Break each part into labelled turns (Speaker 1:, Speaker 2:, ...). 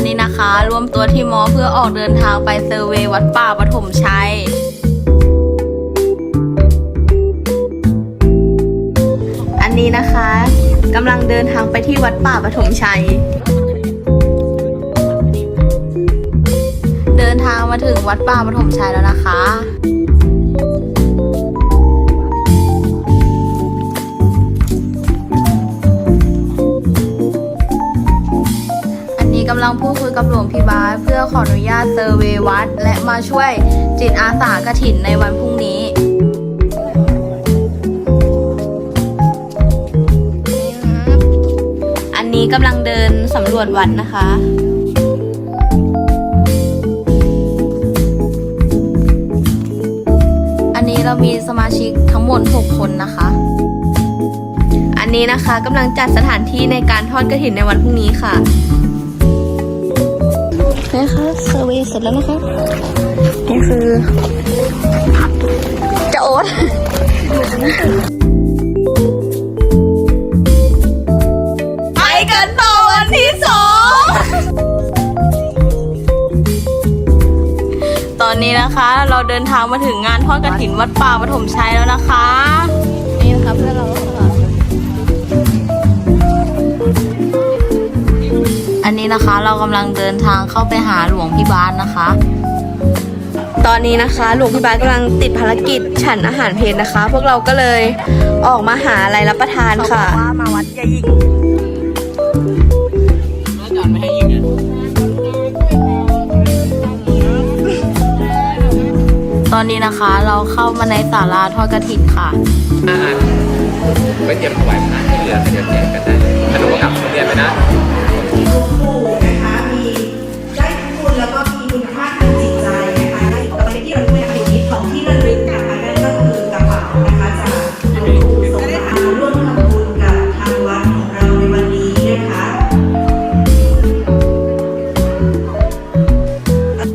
Speaker 1: นนี้นะคะ รวมตัวที่มอเพื่อออกเดินทางไปเซอร์เววัดป่าปฐมชัยอันนี้นะคะกำลังเดินทางไปที่วัดป่าปฐมชัย เดินทางมาถึงวัดป่าปฐมชัยแล้วนะคะ กำลังพูดคุยกับหลวงพี่บาสเพื่อขออนุญาตเซอร์เวย์วัด และมาช่วยจิตอาสากระถินในวันพรุ่งนี้อันนี้กำลังเดินสำรวจวัดนะคะ อันนี้เรามีสมาชิกทั้งหมด 6 คนนะคะ อันนี้นะคะกำลังจัดสถานที่ในการทอดกระถินในวันพรุ่งนี้ค่ะ ร์เวย์เสร็จแล้วนะคะ นี่คือจะโอ๊ตไปกันต่อวันที่สอง ตอนนี้นะคะ เราเดินทางมาถึงงานทอดกระถินวัดป่าปฐมชัยแล้วนะคะ นนี้นะคะ เรากำลังเดินทางเข้าไปหาหลวงพี่บาสนะคะ ตอนนี้นะคะ หลวงพี่บาสกำลังติดภารกิจฉันอาหารเพลนะคะ พวกเราก็เลยออกมาหาอะไรรับประทานค่ะ
Speaker 2: ว่ามาวัดยายิง
Speaker 1: ตอนนี้นะคะเราเข้ามาในศาลาทอดกระถินค่ะ
Speaker 3: อ่าไว้เตรียมถวายพระที่เหลือเดี๋ยวแจกกันได้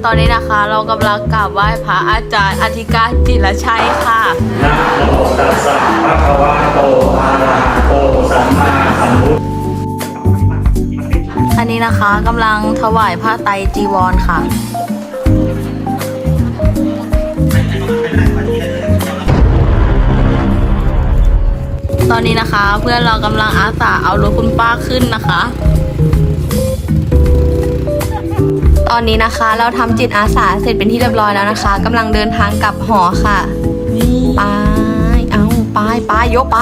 Speaker 1: ตอนนี้นะคะ เรากำลังกราบไหว้พระอาจารย์อธิการจิรชัยค่ะ
Speaker 4: นะโมตัสสะภะคะวะโตอะระหะโตสัมมาสัมพุทธ
Speaker 1: อันนี้นะคะกำลังถวายผ้าไตรจีวรค่ะ ตอนนี้นะคะเพื่อนเรากำลังอาสาเอารถคุณป้าขึ้นนะคะ ตอนนี้นะคะ เราทำจิตอาสาเสร็จเป็นที่เรียบร้อยแล้วนะคะกำลังเดินทางกลับหอค่ะไปเอาไปไปยกไป